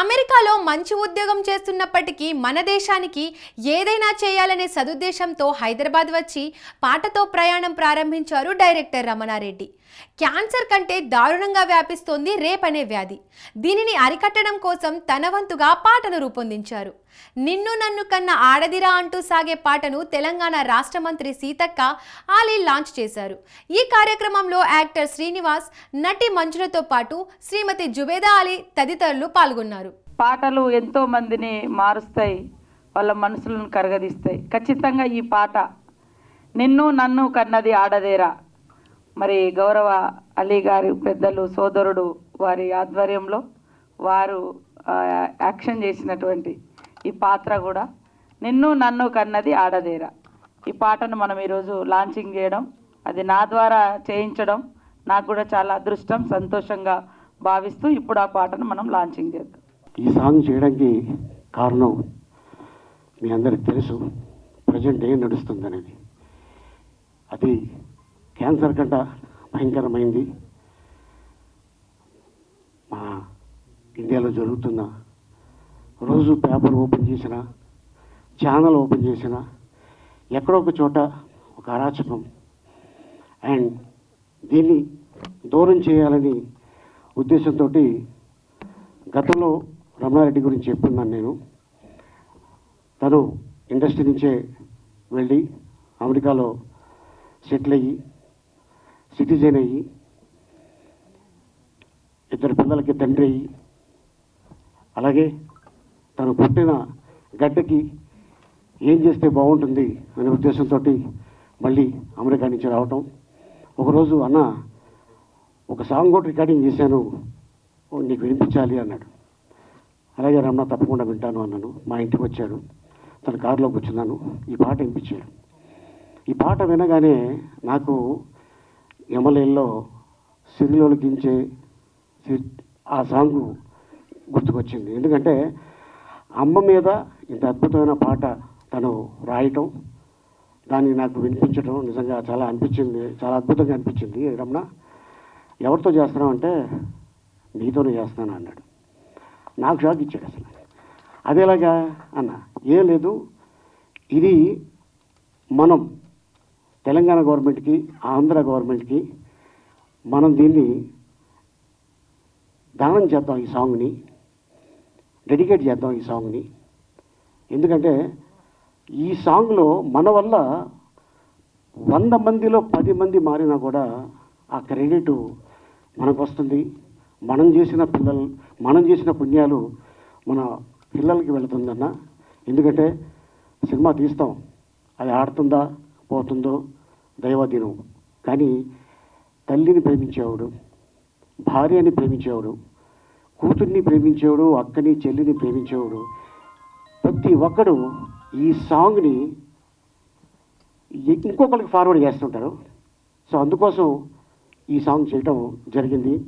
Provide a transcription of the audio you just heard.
అమెరికాలో మంచి ఉద్యోగం చేస్తున్నప్పటికీ మన దేశానికి ఏదైనా చేయాలనే సదుద్దేశంతో హైదరాబాద్ వచ్చి పాటతో ప్రయాణం ప్రారంభించారు డైరెక్టర్ రమణారెడ్డి. క్యాన్సర్ కంటే దారుణంగా వ్యాపిస్తోంది రేప్ అనే వ్యాధి. దీనిని అరికట్టడం కోసం తన వంతుగా పాటను రూపొందించారు. నిన్ను నన్ను కన్న ఆడదిరా అంటూ సాగే పాటను తెలంగాణ రాష్ట్ర మంత్రి సీతక్క ఆలీ లాంచ్ చేశారు. ఈ కార్యక్రమంలో యాక్టర్ శ్రీనివాస్ నటి మంజులతో పాటు శ్రీమతి జుబేదా అలీ తదితరులు పాల్గొన్నారు. పాటలు ఎంతో మందిని మారుస్తాయి వాళ్ళ మనసులను కరగదీస్తాయి. ఖచ్చితంగా ఈ పాట నిన్ను నన్ను కన్నది ఆడదేరా. మరి గౌరవ అలీ గారి పెద్దలు సోదరుడు వారి ఆధ్వర్యంలో వారు యాక్షన్ చేసినటువంటి ఈ పాత్ర కూడా నిన్ను నన్ను కన్నది ఆడదేరా. ఈ పాటను మనం ఈరోజు లాంచింగ్ చేయడం అది నా ద్వారా చేయించడం నాకు కూడా చాలా అదృష్టం సంతోషంగా భావిస్తూ ఇప్పుడు ఆ పాటను మనం లాంచింగ్ చేద్దాం. ఈ సాంగ్ చేయడానికి కారణం మీ అందరికి తెలుసు ప్రజెంట్ ఏం నడుస్తుందనేది. అది క్యాన్సర్ కంట భయంకరమైంది. మా ఇండియాలో జరుగుతున్న రోజు పేపర్ ఓపెన్ చేసిన ఛానల్ ఓపెన్ చేసిన ఎక్కడో ఒక చోట ఒక అరాచకం. అండ్ దీన్ని దూరం చేయాలని ఉద్దేశంతో గతంలో రమణారెడ్డి గురించి చెప్పున్నాను నేను. తను ఇండస్ట్రీ నుంచే వెళ్ళి అమెరికాలో సెటిల్ అయ్యి సిటిజన్ అయ్యి ఇద్దరు పిల్లలకి తండ్రి అయ్యి అలాగే తను పుట్టిన గడ్డకి ఏం చేస్తే బాగుంటుంది అనే ఉద్దేశంతో మళ్ళీ అమెరికా నుంచి రావటం. ఒకరోజు అన్న ఒక సాంగ్ కూడా రికార్డింగ్ చేశాను. ఓ, నీకు వినిపించాలి అన్నాడు. అలాగే రమణ తప్పకుండా వింటాను అన్నాను. మా ఇంటికి వచ్చాడు. తన కారులో కూర్చున్నాను. ఈ పాట వినిపించాడు. ఈ పాట వినగానే నాకు ఎమ్మెల్యేలో సిరిలోలికించే ఆ సాంగ్ గుర్తుకొచ్చింది. ఎందుకంటే అమ్మ మీద ఇంత అద్భుతమైన పాట తను రాయటం దాన్ని నాకు వినిపించడం నిజంగా చాలా అనిపించింది చాలా అద్భుతంగా అనిపించింది. రమణ ఎవరితో చేస్తున్నావు అంటే నీతోనే చేస్తున్నాను అన్నాడు. నాకు షాక్ ఇచ్చాడు అసలు. అదేలాగా అన్న ఏం లేదు. ఇది మనం తెలంగాణ గవర్నమెంట్కి ఆంధ్ర గవర్నమెంట్కి మనం దీన్ని దానం చేద్దాం ఈ సాంగ్ని. డెడికేట్ చేద్దాం ఈ సాంగ్ని ఎందుకంటే ఈ సాంగ్లో మన వల్ల వంద మందిలో పది మంది మారినా కూడా ఆ క్రెడిట్ మనకు వస్తుంది. మనం చేసిన పిల్లలు మనం చేసిన పుణ్యాలు మన పిల్లలకి వెళుతుందన్న. ఎందుకంటే సినిమా తీస్తాం. అది ఆడుతుందా పోతుందో దైవదినం కానీ తల్లిని ప్రేమించేవాడు భార్యని ప్రేమించేవాడు కూతుర్ని ప్రేమించేవాడు అక్కని చెల్లిని ప్రేమించేవాడు. ప్రతి ఒక్కడు ఈ సాంగ్ని ఇంకొకరికి ఫార్వర్డ్ చేస్తుంటారు. సో అందుకోసం ఈ సాంగ్ చేయటం జరిగింది.